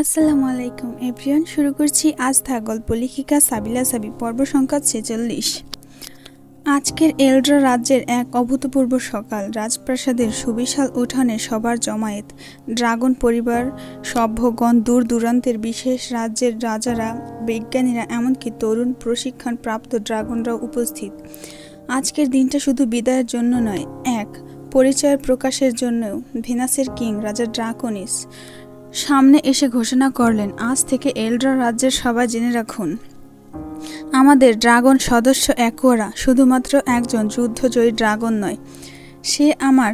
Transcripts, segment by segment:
আসসালামু আলাইকুম, এভরিওয়ান। শুরু করছি আজ থা গল্প লেখিকা সাবিলা সাবি, পর্ব সংখ্যা ছেচল্লিশ। আজকের এলড্রা রাজ্যের এক অভূতপূর্ব সকাল, রাজপ্রাসাদের সুবিশাল উঠানে সবার জমায়েত, ড্রাগন পরিবার, সভ্যগণ দূর দূরান্তের বিশেষ রাজ্যের রাজারা, বিজ্ঞানীরা, এমনকি তরুণ প্রশিক্ষণ প্রাপ্ত ড্রাগনরাও উপস্থিত। আজকের দিনটা শুধু বিদায়ের জন্য নয়, এক, পরিচয় প্রকাশের জন্যও। ভেনাসের কিং, রাজা ড্রাকনিস সামনে এসে ঘোষণা করলেন, আজ থেকে এলড্রা রাজ্যের সবাই জেনে রাখুন। আমাদের ড্রাগন সদস্য অ্যাকোয়ারা শুধুমাত্র একজন যুদ্ধজয়ী ড্রাগন নয়, সে আমার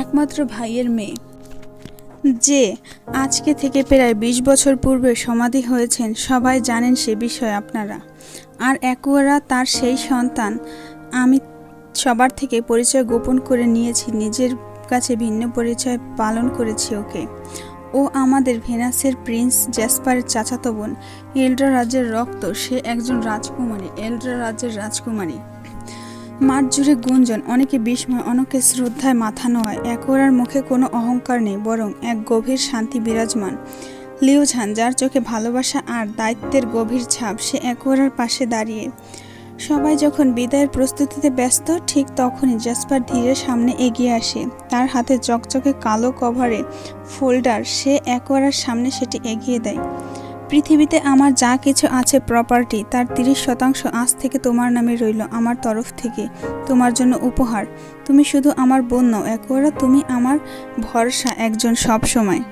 একমাত্র ভাইয়ের মেয়ে, যে আজকে থেকে প্রায় বিশ বছর পূর্বে সমাধি হয়েছেন। সবাই জানেন সে বিষয়ে আপনারা। আর অ্যাকোয়ারা তার সেই সন্তান আমি সবার থেকে পরিচয় গোপন করে নিয়েছি, নিজের কাছে ভিন্ন পরিচয় পালন করেছি ওকে। ও আমাদের ভেনাসের প্রিন্স জ্যাসপারের চাচাতো বোন। এলড্রা রাজ্যের রক্ত, সে একজন রাজকুমারী, এলড্রা রাজ্যের রাজকুমারী। মাঠ জুড়ে গুঞ্জন, অনেকে বিস্ময়, অনেকে শ্রদ্ধায় মাথা নোয়ায়। একোরার মুখে কোনো অহংকার নেই, বরং এক গভীর শান্তি বিরাজমান। লিওঝান যার চোখে ভালোবাসা আর দায়িত্বের গভীর ছাপ, সে একোরার পাশে দাঁড়িয়ে সবাই যখন বিদায়ের প্রস্তুতিতে ব্যস্ত, ঠিক তখনই জাসপার ধীরে সামনে এগিয়ে আসে। তার হাতে চকচকে কালো কভারে ফোল্ডার, সে একোয়ারার সামনে সেটি এগিয়ে দেয়। পৃথিবীতে আমার যা কিছু আছে প্রপার্টি তার তিরিশ শতাংশ আজ থেকে তোমার নামে রইল, আমার তরফ থেকে। তোমার জন্য উপহার। তুমি শুধু আমার বোন নও একোয়ারা তুমি আমার ভরসা একজন সব সময়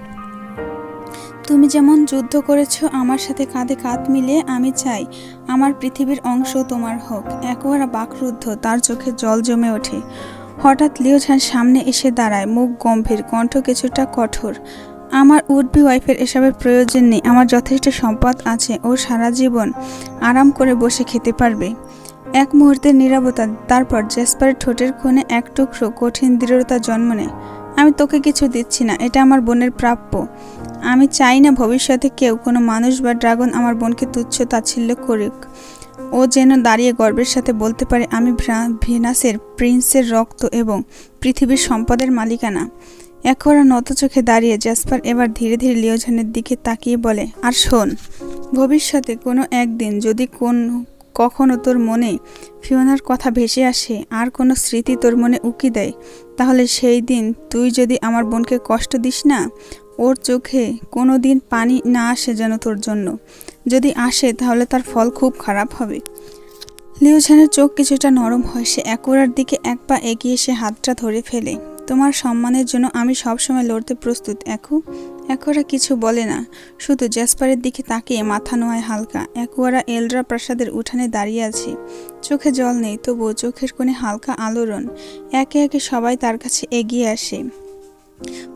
তুমি যেমন যুদ্ধ করেছ, আমার সাথে কাঁধে কাঁধ মিলিয়ে আমি চাই আমার পৃথিবীর অংশ তোমার হোক। একবারা বাকরুদ্ধ, তার চোখে জল জমে ওঠে। হঠাৎ লিওঝান সামনে এসে দাঁড়ায়, মুখ গম্ভীর, কণ্ঠ কিছুটা কঠোর। আমার উডবি ওয়াইফের এসবের প্রয়োজন নেই, আমার যথেষ্ট সম্পদ আছে, ও সারা জীবন আরাম করে বসে খেতে পারবে। এক মুহূর্তের নীরবতা, তারপর জেসপারের ঠোঁটের কোণে এক টুকরো কঠিন দৃঢ়তা জন্ম নেয়। আমি তোকে কিছু দিচ্ছি না, এটা আমার বোনের প্রাপ্য। আমি চাই না ভবিষ্যতে কেউ কোনো মানুষ বা ড্রাগন আমার বোনকে তুচ্ছ তাচ্ছিল্য করুক। ও যেন দাঁড়িয়ে গর্বের সাথে বলতে পারে, আমি ভেনাসের, প্রিন্সের রক্ত এবং পৃথিবীর সম্পদের মালিকানা। একরা নত চোখে দাঁড়িয়ে জ্যাসপার এবার ধীরে ধীরে লিওঝানের দিকে তাকিয়ে বলে, আর শোন, ভবিষ্যতে কোনো একদিন যদি কোন, কখনো তোর মনে ফিওনার কথা ভেসে আসে, আর কোনো স্মৃতি তোর মনে উকি দেয়, তাহলে সেই দিন তুই যদি আমার বোনকে কষ্ট দিস না ওর চোখে কোনো দিন পানি না আসে যেন তোর জন্য। যদি আসে, তাহলে তার ফল খুব খারাপ হবে। লিওঝানের চোখ কিছুটা নরম হয়। সে একোরার দিকে এক পা এগিয়ে সে হাতটা ধরে ফেলে। তোমার সম্মানের জন্য আমি সবসময় লড়তে প্রস্তুত, একু। একোরা কিছু বলে না। শুধু জ্যাসপারের দিকে তাকিয়ে মাথা নোয়ায় হালকা। একোয়ারা এলরা প্রাসাদের উঠানে দাঁড়িয়ে আছে। চোখে জল নেই, তবুও চোখের কোণে হালকা আলোড়ন। একে একে সবাই তার কাছে এগিয়ে আসে।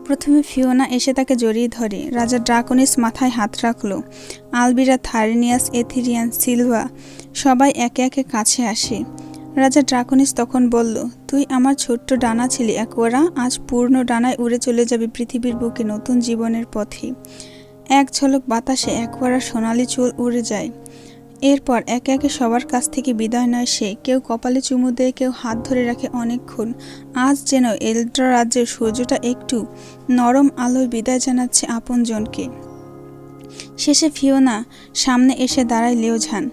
প্রথমে ফিওনা এসে তাকে জড়িয়ে ধরে। রাজা ড্রাকনিস মাথায় হাত রাখল। আলবিরা, থারিনিয়াস, এথিরিয়ান, সিলভা সবাই একে একে কাছে আসে। রাজা ড্রাকনিস তখন বলল, তুই আমার ছোট্ট ডানা ছিলি একোয়ারা আজ পূর্ণ ডানায় উড়ে চলে যাবে পৃথিবীর বুকে নতুন জীবনের পথে। এক ঝলক বাতাসে একোয়ারা সোনালি চুল উড়ে যায়। এরপর একে একে সবার কাছ থেকে বিদায় নয় সে। কেউ কপালে চুমু দেয়, কেউ হাত ধরে রাখে অনেকক্ষণ। আজ যেন এলড্রা রাজ্যের সূর্যটা একটু নরম আলোয় বিদায় জানাচ্ছে আপনজনকে। শেষে ফিওনা সামনে এসে দাঁড়ায় লেওঝান।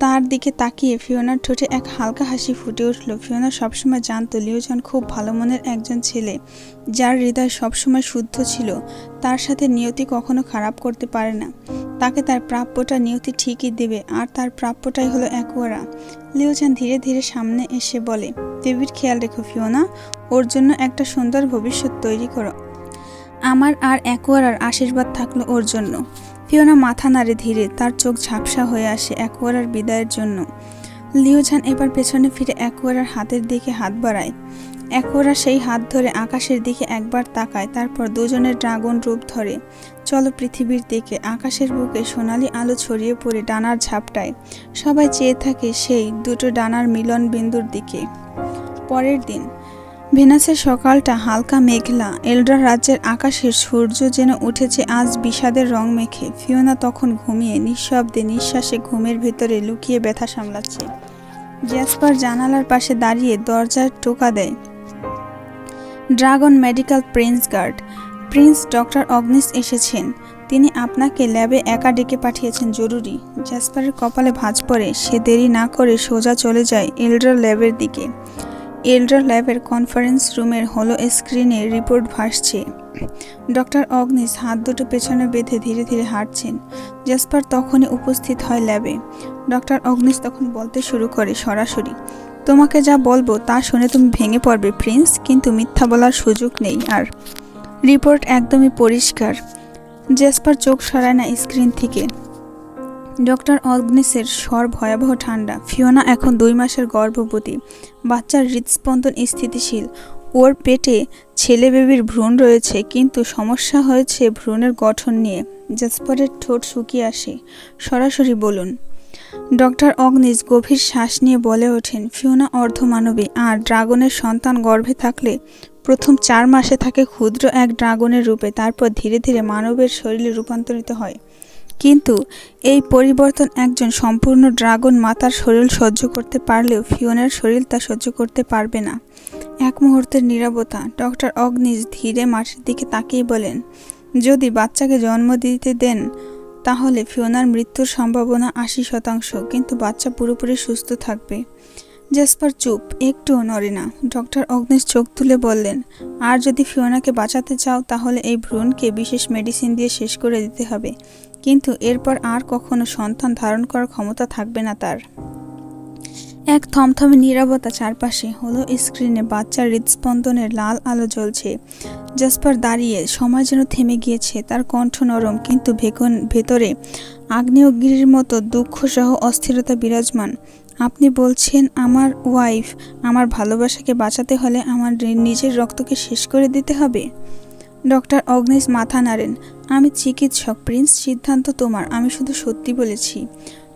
তার দিকে তাকিয়ে ফিওনার ঠোঁটে এক হালকা হাসি ফুটে উঠল। ফিওনা সবসময় জানতো লিওঝান খুব ভালো মনের একজন ছেলে, যার হৃদয় সবসময় শুদ্ধ ছিল, তার সাথে নিয়তি কখনো খারাপ করতে পারে না। তাকে তার প্রাপ্যটা নিয়তি ঠিকই দেবে, আর তার প্রাপ্যটাই হলো একোয়ারা লিওজান ধীরে ধীরে সামনে এসে বলে, দেবীর খেয়াল রেখো ফিওনা, ওর জন্য একটা সুন্দর ভবিষ্যৎ তৈরি করো। আমার আর একোয়ারার আশীর্বাদ থাকল ওর জন্য। ফিওনা মাথা নাড়ে ধীরে, তার চোখ ঝাপসা হয়ে আসে একোয়ারার বিদায়ের জন্য। লিওজান এবার পেছনে ফিরে একোয়ারার হাতের দিকে হাত বাড়ায়। একোরা সেই হাত ধরে আকাশের দিকে একবার তাকায়, তারপর দুজনের ড্রাগন রূপ ধরে। চলো পৃথিবীর দিকে, আকাশের বুকে সোনালি আলো ছড়িয়ে পড়ে ডানার ঝাপটায়। সবাই চেয়ে থাকে সেই দুটো ডানার মিলন বিন্দুর দিকে। পরের দিন ভেনাসের সকালটা হালকা মেঘলা। এলড্রা রাজ্যের আকাশের সূর্য যেন উঠেছে আজ বিষাদের রং মেখে। ফিওনা তখন ঘুমিয়ে নিঃশব্দে নিঃশ্বাসে ঘুমের ভেতরে লুকিয়ে ব্যথা সামলাচ্ছে। জ্যাসপার জানালার পাশে দাঁড়িয়ে দরজার টোকা দেয়। Dragon medical prince guard. Prince doctor অগ্নিস এসেছেন। তিনি আপনাকে ল্যাবে একা ডেকে পাঠিয়েছেন, জরুরি। জ্যাসপারের কপালে ভাঁজ পড়ে, সে দেরি না করে সোজা চলে যায় এলড্রা ল্যাবের দিকে। এলড্রা ল্যাবের কনফারেন্স রুমের হলো স্ক্রিনে রিপোর্ট ভাসছে। ডক্টর অগ্নিস হাত দুটো পেছনে বেঁধে ধীরে ধীরে হাঁটছেন। জ্যাসপার তখনই উপস্থিত হয় ল্যাবে ডক্টর অগ্নিস তখন বলতে শুরু করে সরাসরি, তোমাকে যা বলব তা শুনে তুমি ভেঙে পড়বে প্রিন্স কিন্তু মিথ্যা বলার সুযোগ নেই আর। রিপোর্ট একদমই পরিষ্কার। জেসপার চোখ সরায় না স্ক্রিন থেকে। ডক্টর অগ্নিসের স্বর ভয়াবহ ঠান্ডা। ফিওনা এখন দুই মাসের গর্ভবতী। বাচ্চার হৃদস্পন্দন স্থিতিশীল। ওর পেটে ছেলে বেবির ভ্রূণ রয়েছে, কিন্তু সমস্যা হয়েছে ভ্রূণের গঠন নিয়ে। জেসপারের ঠোঁট শুকিয়ে আসে। সরাসরি বলুন। ডক্টর অগ্নিস গভীর শ্বাস নিয়ে বলে ওঠেন, ফিওনা অর্ধমানবী, আর ড্রাগনের সন্তান গর্ভে থাকলে প্রথম চার মাসে থাকে ক্ষুদ্র এক ড্রাগনের রূপে, তারপর ধীরে ধীরে মানবের শরীরে রূপান্তরিত হয়। কিন্তু এই পরিবর্তন একজন সম্পূর্ণ ড্রাগন মাতার শরীর সহ্য করতে পারলেও ফিওনার শরীর তা সহ্য করতে পারবে না। এক মুহূর্তের নীরবতা। ডক্টর অগ্নিস ধীরে মাটির দিকে তাকিয়ে বলেন, যদি বাচ্চাকে জন্ম দিতে দেন, তাহলে ফিওনার মৃত্যুর সম্ভাবনা আশি শতাংশ, কিন্তু বাচ্চা পুরোপুরি সুস্থ থাকবে জেসপার চুপ, একটুও নড়ে না। ডক্টর অগ্নিস চোখ তুলে বললেন, আর যদি ফিওনাকে বাঁচাতে চাও, তাহলে এই ভ্রূণকে বিশেষ মেডিসিন দিয়ে শেষ করে দিতে হবে। কিন্তু এরপর আর কখনো সন্তান ধারণ করার ক্ষমতা থাকবে না তার। এক থমথমে নীরবতা চারপাশে হলো স্ক্রিনে বাচ্চার হৃদস্পন্দনের লাল আলো জ্বলছে। জাসপার দাঁড়িয়ে সময় যেন থেমে গিয়েছে, তার কণ্ঠ নরম কিন্তু ভেকন ভেতরে আগ্নেয়গিরির মতো দুঃখসহ অস্থিরতা বিরাজমান। আপনি বলছেন, আমার ওয়াইফ আমার ভালোবাসাকে বাঁচাতে হলে আমার নিজের রক্তকে শেষ করে দিতে হবে? ডক্টর অগ্নিস মাথা নাড়েন। আমি চিকিৎসক, প্রিন্স, সিদ্ধান্ত তোমার, আমি শুধু সত্যি বলেছি।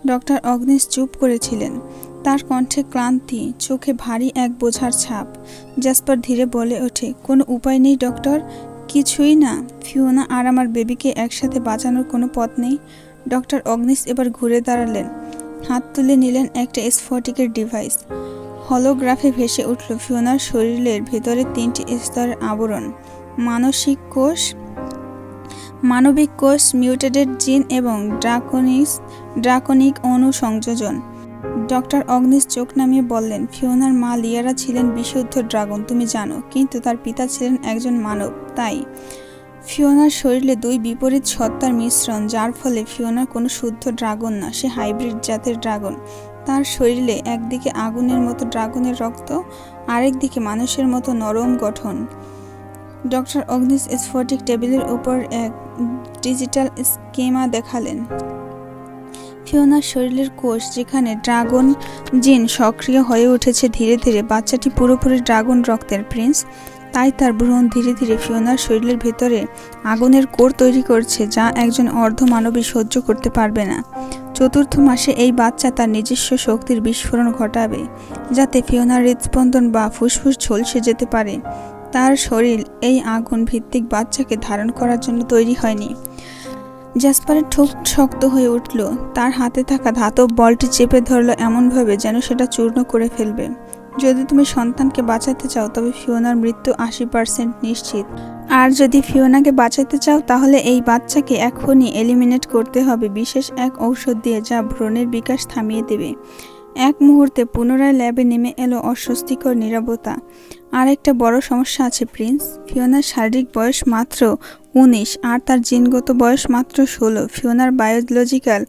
ডক্টর অগ্নিস চুপ করেছিলেন। তার কণ্ঠে ক্লান্তি, চোখে ভারী এক বোঝার ছাপ। জাসপার ধীরে বলে ওঠে, কোনো উপায় নেই ডক্টর? কিছুই না। ফিওনা আর আমার বেবিকে একসাথে বাঁচানোর কোনো পথ নেই। ডক্টর অগ্নিশ এবার ঘুরে দাঁড়ালেন। হাত তুলে নিলেন একটা স্ফটিকের ডিভাইস। হলোগ্রাফে ভেসে উঠল ফিওনার শরীরের ভেতরে তিনটি স্তরের আবরণ। মানসিক কোষ মানবিক কোষ মিউটেটেড জিন এবং ড্রাকনিস, ড্রাকনিক অণু সংযোজন। ডক্টর অগ্নিশ চোখ নামিয়ে বললেন, ফিওনার মা লিয়ারা ছিলেন বিশুদ্ধ ড্রাগন, তুমি জানো, কিন্তু তার পিতা ছিলেন একজন মানব, তাই ফিওনার শরীরে দুই বিপরীত সত্তার মিশ্রণ, যার ফলে ফিওনার কোনো শুদ্ধ ড্রাগন না, সে হাইব্রিড জাতের ড্রাগন। তার শরীরে একদিকে আগুনের মতো ড্রাগনের রক্ত, আরেকদিকে মানুষের মতো নরম গঠন। ডক্টর অগ্নিস স্ফটিক টেবিলের উপর এক ডিজিটাল স্কেমা দেখালেন। ফিওনার শরীরের কোষ, যেখানে ড্রাগন জিন সক্রিয় হয়ে উঠেছে ধীরে ধীরে, বাচ্চাটি পুরোপুরি ড্রাগন রক্তের প্রিন্স, তাই তার ভ্রূণ ধীরে ধীরে ফিওনার শরীরের ভেতরে আগুনের কোর তৈরি করছে, যা একজন অর্ধমানবী সহ্য করতে পারবে না। চতুর্থ মাসে এই বাচ্চা তার নিজস্ব শক্তির বিস্ফোরণ ঘটাবে, যাতে ফিওনার হৃদস্পন্দন বা ফুসফুস ঝলসে যেতে পারে। তার শরীর এই আগুন ভিত্তিক বাচ্চাকে ধারণ করার জন্য তৈরি হয়নি। জ্যাসপারের ঠোঁট শক্ত হয়ে উঠল। তার হাতে থাকা ধাতব বলটি চেপে ধরলো এমনভাবে যেন সেটা চূর্ণ করে ফেলবে। যদি তুমি সন্তানকে বাঁচাতে চাও, তবে ফিওনার মৃত্যু আশি পার্সেন্ট নিশ্চিত। আর যদি ফিওনাকে বাঁচাতে চাও, তাহলে এই বাচ্চাকে এখনই এলিমিনেট করতে হবে। বিশেষ এক ঔষধ দিয়ে যা ভ্রণের বিকাশ থামিয়ে দেবে। এক মুহূর্তে পুনরায় ল্যাবে নেমে এলো অস্বস্তিকর নিরাপত্তা আর একটা বড় সমস্যা আছে, প্রিন্স। ফিওনার শারীরিক বয়স মাত্র উনিশ, আর তার জিনগত বয়স মাত্র ষোলো। ফিওনার বায়োলজিক্যাল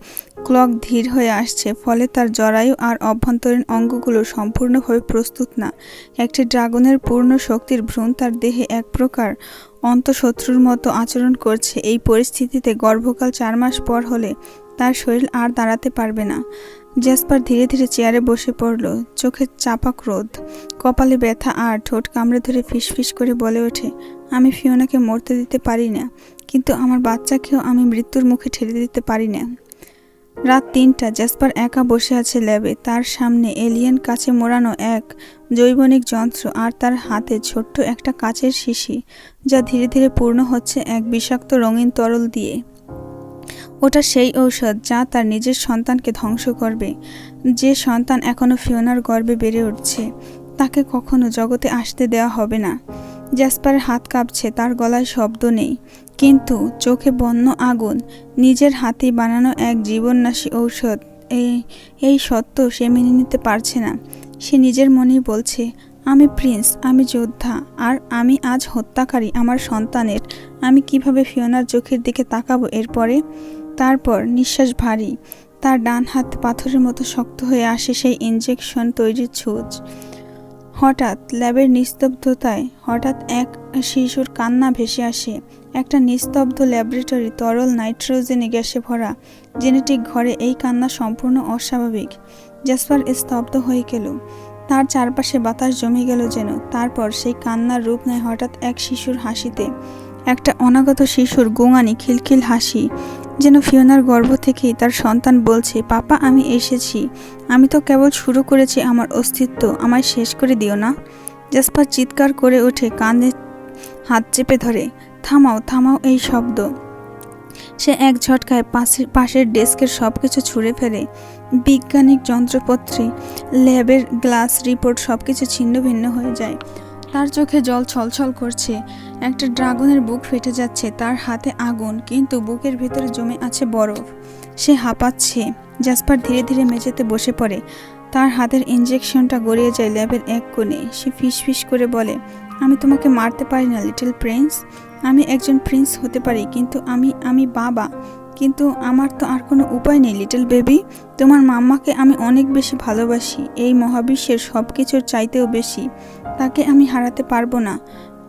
ক্লক ধীর হয়ে আসছে, ফলে তার জরায়ু আর অভ্যন্তরীণ অঙ্গগুলো সম্পূর্ণভাবে প্রস্তুত না। একটি ড্রাগনের পূর্ণ শক্তির ভ্রূণ তার দেহে এক প্রকার অন্তঃশত্রুর মতো আচরণ করছে। এই পরিস্থিতিতে গর্ভকাল চার মাস পর হলে তার শরীর আর দাঁড়াতে পারবে না। জ্যাসপার ধীরে ধীরে চেয়ারে বসে পড়ল। চোখে চাপা ক্রোধ। কপালে ব্যথা আর ঠোঁট কামড়ে ধরে ফিসফিস করে বলে ওঠে, আমি ফিওনাকে মরতে দিতে পারি না, কিন্তু আমার বাচ্চাকেও আমি মৃত্যুর মুখে ঠেলে দিতে পারি না। রাত তিনটা জ্যাসপার একা বসে আছে ল্যাবে। তার সামনে এলিয়েন কাছে মোড়ানো এক জৈবনিক যন্ত্র আর তার হাতে ছোট্ট একটা কাচের শিশি, যা ধীরে ধীরে পূর্ণ হচ্ছে এক বিষাক্ত রঙিন তরল দিয়ে। ওটা সেই ঔষধ যা তার নিজের সন্তানকে ধ্বংস করবে। যে সন্তান এখনও ফিওনার গর্বে বেড়ে উঠছে, তাকে কখনো জগতে আসতে দেওয়া হবে না। জ্যাসপারের হাত কাঁপছে, তার গলায় শব্দ নেই। কিন্তু চোখে বন্য আগুন, নিজের হাতে বানানো এক জীবননাশী ঔষধ, এই এই সত্য সে মেনে নিতে পারছে না। সে নিজের মনেই বলছে, আমি প্রিন্স, আমি যোদ্ধা, আর আমি আজ হত্যাকারী আমার সন্তানের। আমি কীভাবে ফিওনার চোখের দিকে তাকাবো এরপরে? তারপর নিঃশ্বাস ভারী। তার ডান হাত পাথরের মতো শক্ত হয়ে আসে সেই ইঞ্জেকশন তৈরির ছুঁচ। হঠাৎ ল্যাবের নিস্তব্ধতায় হঠাৎ এক শিশুর কান্না ভেসে আসে। একটা নিস্তব্ধ ল্যাবরেটরি তরল নাইট্রোজেনে গ্যাসে ভরা। জেনেটিক ঘরে এই কান্না সম্পূর্ণ অস্বাভাবিক। জাসপার স্তব্ধ হয়ে গেল। তার চারপাশে বাতাস জমে গেল যেন। তারপর সেই কান্নার রূপ নেয় হঠাৎ এক শিশুর হাসিতে। একটা অনাগত শিশুর গোঙানি খিলখিল হাসি। যেন ফিওনার গর্ভ থেকেই তার সন্তান বলছে, পাপা, আমি এসেছি। আমি তো কেবল শুরু করেছি আমার অস্তিত্ব, আমায় শেষ করে দিও না। জাসপার চিৎকার করে ওঠে কানে হাত চেপে ধরে, থামাও থামাও এই শব্দ। সে এক ঝটকায় পাশের পাশের ডেস্কের সব কিছু ছুঁড়ে ফেলে। বিজ্ঞানিক যন্ত্রপত্রী, ল্যাবের গ্লাস, রিপোর্ট সব কিছু ছিন্ন ভিন্ন হয়ে যায়। তার চোখে জল ছলছল করছে। একটা ড্রাগনের বুক ফেটে যাচ্ছে, তার হাতে আগুন, কিন্তু বুকের ভেতরে জমে আছে বরফ। সে হাঁপাচ্ছে। জাসপার ধীরে ধীরে মেঝেতে বসে পড়ে। তার হাতের ইঞ্জেকশনটা গড়িয়ে যায় ল্যাবের এক কোণে। সে ফিস ফিস করে বলে, আমি তোমাকে মারতে পারি না, লিটল প্রিন্স। আমি একজন প্রিন্স হতে পারি, কিন্তু আমি আমি বাবা। কিন্তু আমার তো আর কোনো উপায় নেই, লিটল বেবি। তোমার মাম্মাকে আমি অনেক বেশি ভালোবাসি। এই মহাবিশ্বের সব কিছুর চাইতেও বেশি। তাকে আমি হারাতে পারব না।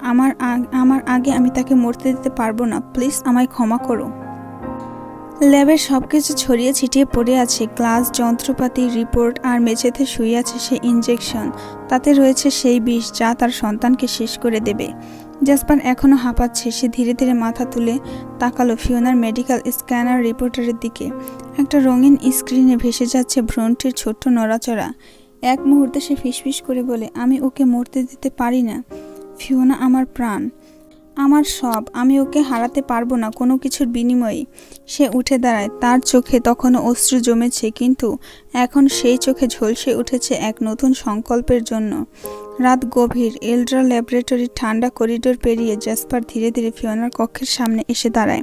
আমার আমার আগে আমি তাকে মরতে দিতে পারব না। প্লিজ আমায় ক্ষমা করো। ল্যাবের সব কিছু ছড়িয়ে ছিটিয়ে পড়ে আছে। গ্লাস, যন্ত্রপাতি, রিপোর্ট আর মেঝেতে শুয়ে আছে সেই ইঞ্জেকশন তাতে রয়েছে সেই বিষ যা তার সন্তানকে শেষ করে দেবে। জাসপার এখনও হাঁপাচ্ছে। সে ধীরে ধীরে মাথা তুলে তাকালো ফিওনার মেডিকেল স্ক্যানার রিপোর্টারের দিকে। একটা রঙিন স্ক্রিনে ভেসে যাচ্ছে ভ্রণটির ছোট্ট নড়াচড়া। এক মুহূর্তে সে ফিসফিস করে বলে, আমি ওকে মরতে দিতে পারি না। ফিওনা আমার প্রাণ। আমার সব, আমি ওকে হারাতে পারব না কোনো কিছুর বিনিময়ে। সে উঠে দাঁড়ায়, তার চোখে তখনও অশ্রু জমেছে, কিন্তু এখন সেই চোখে ঝলসে উঠেছে এক নতুন সংকল্পের জন্য। রাত গভীর এলড্রা ল্যাবরেটরির ঠান্ডা করিডোর পেরিয়ে জাসপার ধীরে ধীরে ফিওনার কক্ষের সামনে এসে দাঁড়ায়।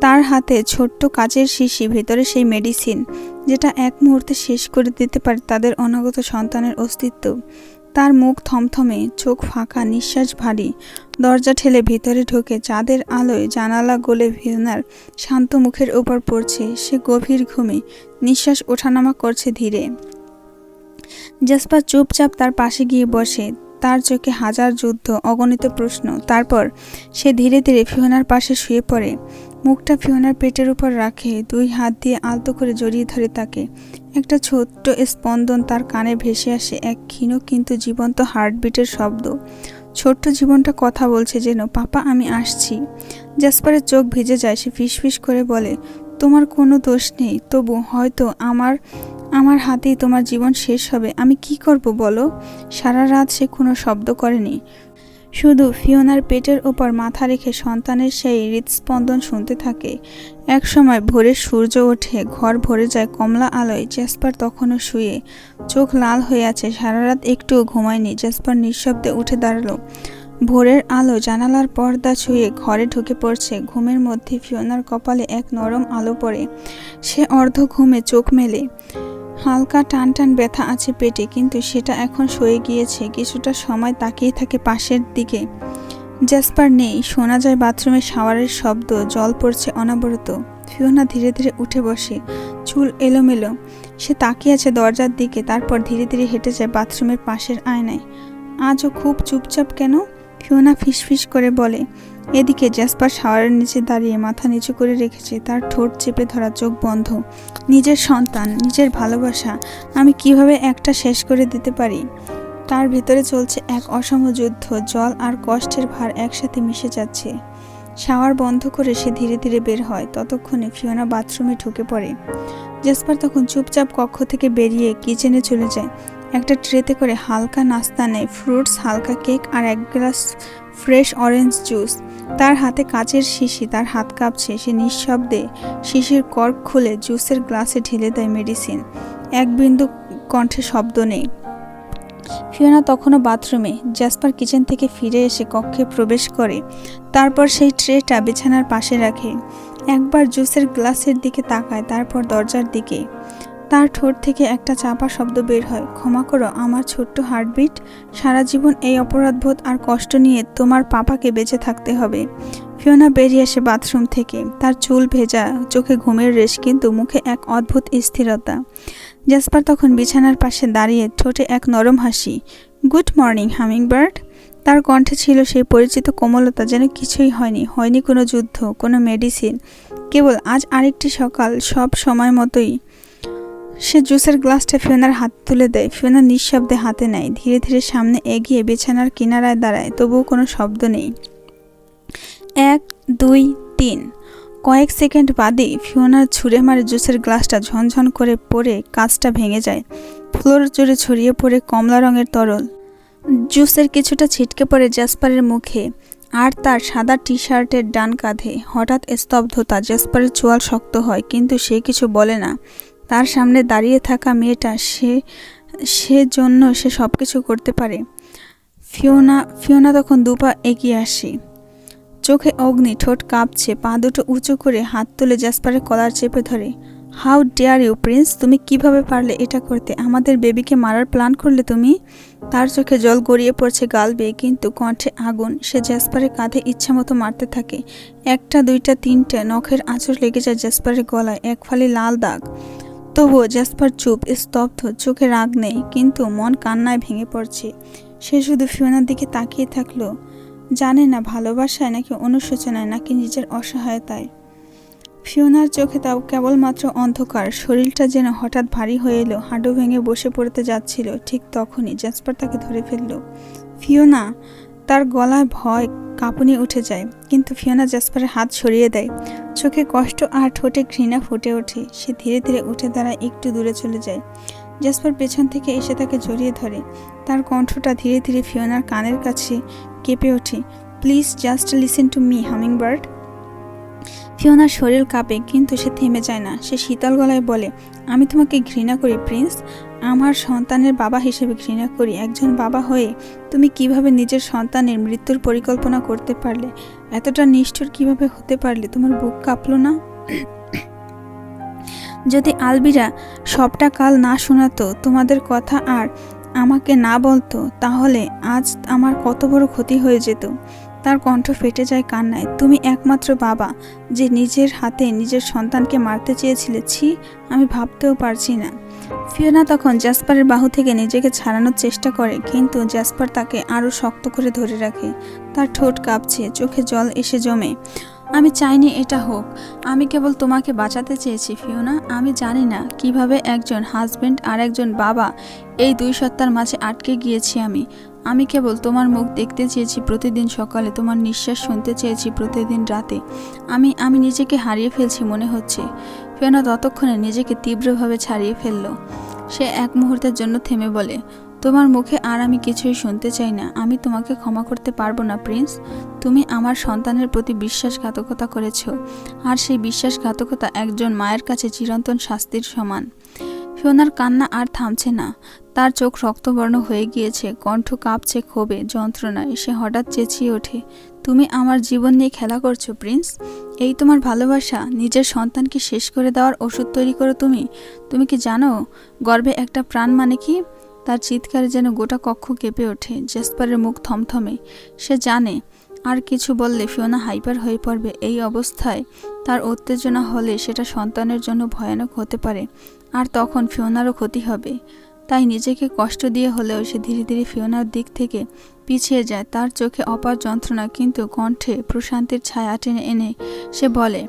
তার হাতে ছোট্ট কাচের শিশি, ভেতরে সেই মেডিসিন, যেটা এক মুহূর্তে শেষ করে দিতে পারে তাদের অনাগত সন্তানের অস্তিত্ব। তার মুখ থমথমে, চোখ ফাঁকা, নিঃশ্বাস ভারী। দরজা ঠেলে ভেতরে ঢোকে চাঁদের আলোয় জানালা গলে ভিয়নার শান্ত মুখের ওপর পড়ছে সে গভীর ঘুমে। নিঃশ্বাস ওঠানামা করছে ধীরে। জাসপার চুপচাপ তার পাশে গিয়ে বসে। তার চোখে হাজার যুদ্ধ, অগণিত প্রশ্ন। তারপর সে ধীরে ধীরে ফিওনার পাশে শুয়ে পড়ে। মুখটা ফিওনার পেটের উপর রাখে, দুই হাত দিয়ে আলতো করে জড়িয়ে ধরে তাকে। একটা ছোট্ট স্পন্দন তার কানে ভেসে আসে, এক ক্ষীণ কিন্তু জীবন্ত হার্টবিটের শব্দ। ছোট্ট জীবনটা কথা বলছে যেন, পাপা, আমি আসছি। জাসপারের চোখ ভিজে যায়, সে ফিসফিস করে বলে, তোমার কোনো দোষ নেই, তবু হয়তো আমার আমার হাতেই তোমার জীবন শেষ হবে। আমি কি করব বলো? সারা রাত সে কোনো শব্দ করেনি। শুধু ফিওনার পেটের ওপর মাথা রেখে সন্তানের সেই হৃদস্পন্দন শুনতে থাকে। এক সময় ভোরে সূর্য ওঠে, ঘর ভরে যায় কমলা আলোয় জ্যাসপার তখনও শুয়ে। চোখ লাল হয়ে আছে সারা রাত একটুও ঘুমায়নি জ্যাসপার নিঃশব্দে উঠে দাঁড়াল। ভোরের আলো জানালার পর্দা ছুঁয়ে ঘরে ঢুকে পড়ছে, ঘুমের মধ্যে ফিওনার কপালে এক নরম আলো পড়ে। সে অর্ধ ঘুমে চোখ মেলে। হালকা টান টান ব্যথা আছে পেটে, কিন্তু সেটা এখন সয়ে গিয়েছে, কিছুটা সময় তাকিয়ে থাকে পাশের দিকে। জ্যাসপার নেই, শোনা যায় বাথরুমে শাওয়ারের শব্দ, জল পড়ছে অনবরত। ফিওনা ধীরে ধীরে উঠে বসে, চুল এলোমেলো। সে তাকিয়ে আছে দরজার দিকে, তারপর ধীরে ধীরে হেঁটে যায় বাথরুমের পাশের আয়নায়। আজও খুব চুপচাপ কেন? ফিওনা ফিসফিস করে বলে এদিকে জ্যাসপার শাওয়ারের নিচে দাঁড়িয়ে মাথা নিচু করে রেখেছে, তার ঠোঁট চেপে ধরা চোখ বন্ধ। নিজের সন্তান, নিজের ভালোবাসা, আমি কীভাবে একটা শেষ করে দিতে পারি? তার ভেতরে চলছে এক অসম যুদ্ধ, জল আর কষ্টের ভার একসাথে মিশে যাচ্ছে। শাওয়ার বন্ধ করে সে ধীরে ধীরে বের হয়, ততক্ষণে ফিওনা বাথরুমে ঢুকে পড়ে। জেসপার তখন চুপচাপ কক্ষ থেকে বেরিয়ে কিচেনে চলে যায়। একটা ট্রেতে করে হালকা নাস্তা নেয়, ফ্রুটস, হালকা কেক আর এক গ্লাস ফ্রেশ অরেঞ্জ জুস। তার হাতে কাচের শিশি, তার হাত কাঁপছে, সে নিঃশব্দে শিশির কর্ক খুলে জুসের গ্লাসে ঢেলে দেয় মেডিসিন। এক বিন্দু কণ্ঠে শব্দ নেই। ফিওনা তখনও বাথরুমে, জ্যাসপার কিচেন থেকে ফিরে এসে কক্ষে প্রবেশ করে, তারপর সেই ট্রেটা বিছানার পাশে রাখে। একবার জুসের গ্লাসের দিকে তাকায়, তারপর দরজার দিকে। তার ঠোঁট থেকে একটা চাপা শব্দ বের হয়। ক্ষমা করো, আমার ছোট্ট হার্টবিট। সারা জীবন এই অপরাধবোধ আর কষ্ট নিয়ে তোমার পাপাকে বেঁচে থাকতে হবে। ফিওনা বেরিয়ে আসে বাথরুম থেকে। তার চুল ভেজা, চোখে ঘুমের রেশ, কিন্তু মুখে এক অদ্ভুত স্থিরতা। জাসপার তখন বিছানার পাশে দাঁড়িয়ে ঠোঁটে এক নরম হাসি। Good morning, hummingbird. তার কণ্ঠে ছিল সেই পরিচিত কোমলতা যেন কিছুই হয়নি। হয়নি কোনো যুদ্ধ, কোনো মেডিসিন। কেবল আজ আরেকটি সকাল, সব সময় মতোই। সে জুসের গ্লাসটা ফিওনার হাত তুলে দেয়। ফিওনা নিঃশব্দে হাতে নেয়। ধীরে ধীরে সামনে এগিয়ে বিছানার কিনারায় দাঁড়ায়। তবুও কোনো শব্দ নেই। এক, দুই, তিন। কয়েক সেকেন্ড বাদে ফিওনা ছুঁড়ে মারে জুসের গ্লাসটা ঝনঝন করে পড়ে কাঁচটা ভেঙে যায়। ফ্লোর জুড়ে ছড়িয়ে পড়ে কমলা রঙের তরল। জুসের কিছুটা ছিটকে পড়ে জাসপারের মুখে আর তার সাদা টি শার্টের ডান কাঁধে। হঠাৎ স্তব্ধতা জাসপারের চোয়াল শক্ত হয়, কিন্তু সে কিছু বলে না। তার সামনে দাঁড়িয়ে থাকা মেয়েটা সে সে জন্য সে সব কিছু করতে পারে। ফিওনা ফিওনা তখন দুপা এগিয়ে আসে। চোখে অগ্নি, ঠোঁট কাঁপছে, পা দুটো উঁচু করে হাত তুলে জাসপারের কলার চেপে ধরে। হাউ ডেয়ার ইউ প্রিন্স, তুমি কীভাবে পারলে এটা করতে? আমাদের বেবিকে মারার প্ল্যান করলে তুমি? তার চোখে জল গড়িয়ে পড়ছে গাল বেয়ে, কিন্তু কণ্ঠে আগুন। সে জাসপারের কাঁধে ইচ্ছামতো মারতে থাকে। একটা, দুইটা, তিনটে নখের আঁচড় লেগে যায় জাসপারের গলায়। এক ফালি লাল দাগ। তবুও জাসপার চুপ, স্তব্ধ, চোখে রাগ নেই, কিন্তু মন কান্নায় ভেঙে পড়ছে। সে শুধু ফিওনার দিকে তাকিয়ে থাকল, জানে না ভালোবাসায় নাকি অনুশোচনায়, নাকি নিজের অসহায়তায়। ফিওনার চোখে তাও কেবলমাত্র অন্ধকার, শরীরটা যেন হঠাৎ ভারী হয়ে এলো, হাঁটু ভেঙে বসে পড়তে যাচ্ছিল, ঠিক তখনই জাসপার তাকে ধরে ফেলল। ফিওনা তার গলায় ভয় কাঁপুনি উঠে যায়, কিন্তু ফিওনা জাসপারের হাত সরিয়ে দেয়। চোখে কষ্ট আর ঠোঁটে ঘৃণা ফুটে ওঠে। সে ধীরে ধীরে উঠে দাঁড়ায়, একটু দূরে চলে যায়। জাসপার পেছন থেকে এসে তাকে জড়িয়ে ধরে। তার কণ্ঠটা ধীরে ধীরে ফিওনার কানের কাছে কেঁপে ওঠে। Please, just listen to me, hummingbird. ফিওনার শরীর কাঁপে, কিন্তু সে থেমে যায় না। সে শীতল গলায় বলে, আমি তোমাকে ঘৃণা করি, প্রিন্স। আমার সন্তানের বাবা হিসেবে ঘৃণা করি। একজন বাবা হয়ে তুমি কীভাবে নিজের সন্তানের মৃত্যুর পরিকল্পনা করতে পারলে? এতটা নিষ্ঠুর কীভাবে হতে পারলে? তোমার বুক কাঁপলো না? যদি আলবিরা সবটা কাল না শোনাতো, তোমাদের কথা আর আমাকে না বলতো, তাহলে আজ আমার কত বড় ক্ষতি হয়ে যেত। তার কণ্ঠ ফেটে যায় কান্নায়। তুমি একমাত্র বাবা যে নিজের হাতে নিজের সন্তানকে মারতে চেয়েছিলে। ছি, আমি ভাবতেও পারছি না। ফিওনা তখন জাসপারের বাহু থেকে নিজেকে ছাড়ানোর চেষ্টা করে, কিন্তু জাসপার তাকে আরও শক্ত করে ধরে রাখে। তার ঠোঁট কাঁপছে, চোখে জল এসে জমে। আমি চাইনি এটা হোক, আমি কেবল তোমাকে বাঁচাতে চেয়েছি ফিওনা। আমি জানি না কীভাবে একজন হাজবেন্ড আর একজন বাবা এই দুই সত্তার মাঝে আটকে গিয়েছি আমি। আমি কেবল তোমার মুখ দেখতে চেয়েছি প্রতিদিন সকালে, তোমার নিঃশ্বাস শুনতে চেয়েছি প্রতিদিন রাতে। আমি আমি নিজেকে হারিয়ে ফেলছি মনে হচ্ছে। ফিওনা ততক্ষণে নিজেকে তীব্রভাবে ছাড়িয়ে ফেলল। সে এক মুহূর্তের জন্য থেমে বলে, তোমার মুখে আর আমি কিছুই শুনতে চাই না। আমি তোমাকে ক্ষমা করতে পারব না, প্রিন্স। তুমি আমার সন্তানের প্রতি বিশ্বাসঘাতকতা করেছ। আর সেই বিশ্বাসঘাতকতা একজন মায়ের কাছে চিরন্তন শাস্তির সমান। ফিওনার কান্না আর থামছে না। তার চোখ রক্তবর্ণ হয়ে গিয়েছে, কণ্ঠ কাঁপছে ক্ষোভে যন্ত্রণায় সে হঠাৎ চেঁচিয়ে ওঠে, তুমি আমার জীবন নিয়ে খেলা করছ, প্রিন্স? এই তোমার ভালোবাসা, নিজের সন্তানকে শেষ করে দেওয়ার ওষুধ তৈরি করো তুমি? তুমি কি জানো গর্বে একটা প্রাণ মানে কি? তার চিৎকারে যেন গোটা কক্ষ কেঁপে ওঠে, জেসপারের মুখ থমথমে। সে জানে, আর কিছু বললে ফিওনা হাইপার হয়ে পড়বে এই অবস্থায়। তার উত্তেজনা হলে সেটা সন্তানের জন্য ভয়ানক হতে পারে, আর তখন ফিওনারও ক্ষতি হবে। তাই নিজেকে কষ্ট দিয়ে হলেও সে ধীরে ধীরে ফিওনার দিক থেকে পিছিয়ে যায়। তার চোখে অপার যন্ত্রণা কিন্তু কণ্ঠে প্রশান্তির ছায়া টেনে এনে সে বলে,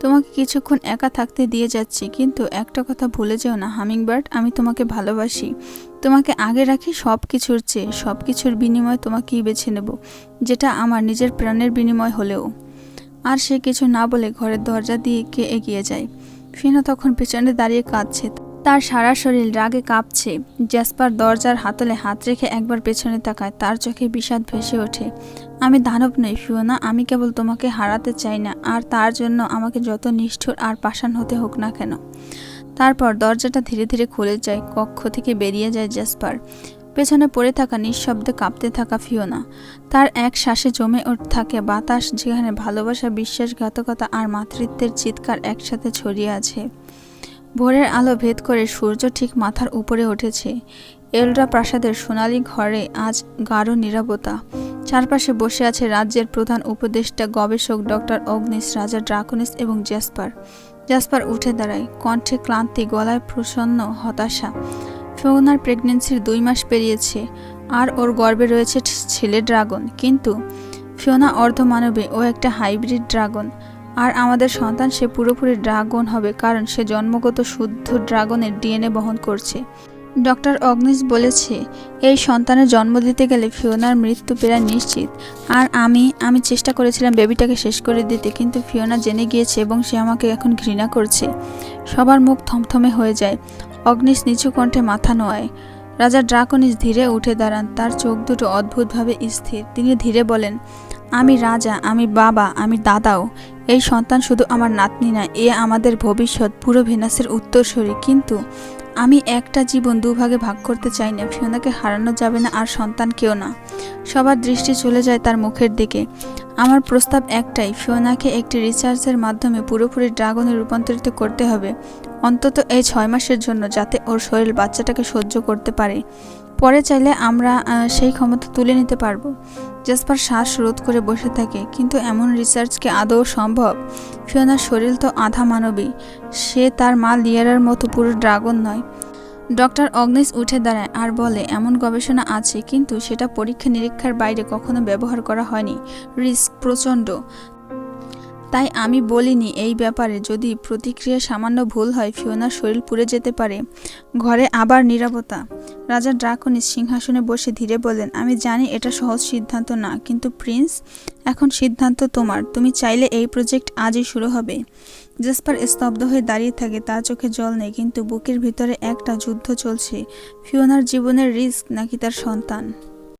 তোমাকে কিছুক্ষণ একা থাকতে দিয়ে যাচ্ছি, কিন্তু একটা কথা ভুলে যেও না, হামিংবার্ড, আমি তোমাকে ভালোবাসি। তোমাকে আগে রাখি সব কিছুর চেয়ে সব কিছুর বিনিময় তোমাকেই বেছে নেব, যেটা আমার নিজের প্রাণের বিনিময় হলেও। আর সে কিছু না বলে ঘরের দরজা দিয়ে কে এগিয়ে যায়। ফিনা তখন পেছনে দাঁড়িয়ে কাঁদছে। তার সারা শরীর রাগে কাঁপছে। জ্যাসপার দরজার হাতলে হাত রেখে একবার পেছনে তাকায়, তার চোখে বিষাদ ভেসে ওঠে। আমি দানব নই ফিওনা আমি কেবল তোমাকে হারাতে চাই না, আর তার জন্য আমাকে যত নিষ্ঠুর আর পাষাণ হতে হোক না কেন। তারপর দরজাটা ধীরে ধীরে খুলে যায়, কক্ষ থেকে বেরিয়ে যায় জ্যাসপার পেছনে পড়ে থাকা নিঃশব্দে কাঁপতে থাকা ফিওনা। তার এক শ্বাসে জমে ওঠ থাকে বাতাস, যেখানে ভালোবাসা, বিশ্বাসঘাতকতা আর মাতৃত্বের চিৎকার একসাথে ছড়িয়ে আছে। ভোরের আলো ভেদ করে সূর্য ঠিক মাথার উপরে উঠেছে। এলরা প্রাসাদের সোনালী ঘরে আজ গাঢ় নিরাপত্তা চারপাশে বসে আছে রাজ্যের প্রধান উপদেষ্টা, গবেষক ডক্টর অগ্নিস রাজা ড্রাকনিস এবং জ্যাসপার। জাসপার উঠে দাঁড়ায়, কণ্ঠে ক্লান্তি, গলায় প্রসন্ন হতাশা। ফিওনার প্রেগনেন্সির দুই মাস পেরিয়েছে, আর ওর গর্বে রয়েছে ছেলে ড্রাগন। কিন্তু ফিওনা অর্ধমানবে ও একটা হাইব্রিড ড্রাগন। আর আমাদের সন্তান সে পুরোপুরি ড্রাগন হবে, কারণ সে জন্মগত শুদ্ধ ড্রাগনের ডিএনএ বহন করছে। ডক্টর অগ্নিস বলেছে, এই সন্তানের জন্ম দিতে গেলে ফিওনার মৃত্যু প্রায় নিশ্চিত। আর আমি আমি চেষ্টা করেছিলাম বেবিটাকে শেষ করে দিতে, কিন্তু ফিওনা জেনে গিয়েছে এবং সে আমাকে এখন ঘৃণা করছে। সবার মুখ থমথমে হয়ে যায়। অগ্নিস নিচু কণ্ঠে মাথা নোয়ায়, রাজা ড্রাকনিস ধীরে উঠে দাঁড়ান, তার চোখ দুটো অদ্ভুতভাবে স্থির। তিনি ধীরে বলেন, আমি রাজা, আমি বাবা, আমি দাদাও। এই সন্তান শুধু আমার নাতনি না, এ আমাদের ভবিষ্যৎ, পুরো ভেনাসের উত্তরসূরি। কিন্তু আমি একটা জীবন দুভাগে ভাগ করতে চাই না, ফিওনাকে হারানো যাবে না আর সন্তান কেউ না। সবার দৃষ্টি চলে যায় তার মুখের দিকে। আমার প্রস্তাব একটাই, ফিওনাকে একটি রিসার্চের মাধ্যমে পুরোপুরি ড্রাগনে রূপান্তরিত করতে হবে, অন্তত এই ছয় মাসের জন্য, যাতে ওর শরীর বাচ্চাটাকে সহ্য করতে পারে। পরে চাইলে আমরা সেই ক্ষমতা তুলে নিতে পারব। জাসপার শ্বাস রোধ করে বসে থাকে, কিন্তু এমন রিসার্চকে আদৌ সম্ভব? ফিওনার শরীর তো আধা মানবী, সে তার মা লিয়ারার মতো পুরো ড্রাগন নয়। ডক্টর অগ্নিস উঠে দাঁড়ায় আর বলে, এমন গবেষণা আছে, কিন্তু সেটা পরীক্ষা নিরীক্ষার বাইরে কখনো ব্যবহার করা হয়নি। রিস্ক প্রচণ্ড। তাই আমি বলিনি এই ব্যাপারে। যদি প্রতিক্রিয়া সামান্য ভুল হয়, ফিওনার শরীর পুড়ে যেতে পারে। ঘরে আবার নীরবতা। রাজা ড্রাকনিস সিংহাসনে বসে ধীরে বললেন, আমি জানি এটা সহজ সিদ্ধান্ত না, কিন্তু প্রিন্স, এখন সিদ্ধান্ত তোমার। তুমি চাইলে এই প্রজেক্ট আজই শুরু হবে। জেসপার স্তব্ধ হয়ে দাঁড়িয়ে থাকে, তার চোখে জল নেই, কিন্তু বুকের ভিতরে একটা যুদ্ধ চলছে। ফিওনার জীবনের রিস্ক নাকি তার সন্তান?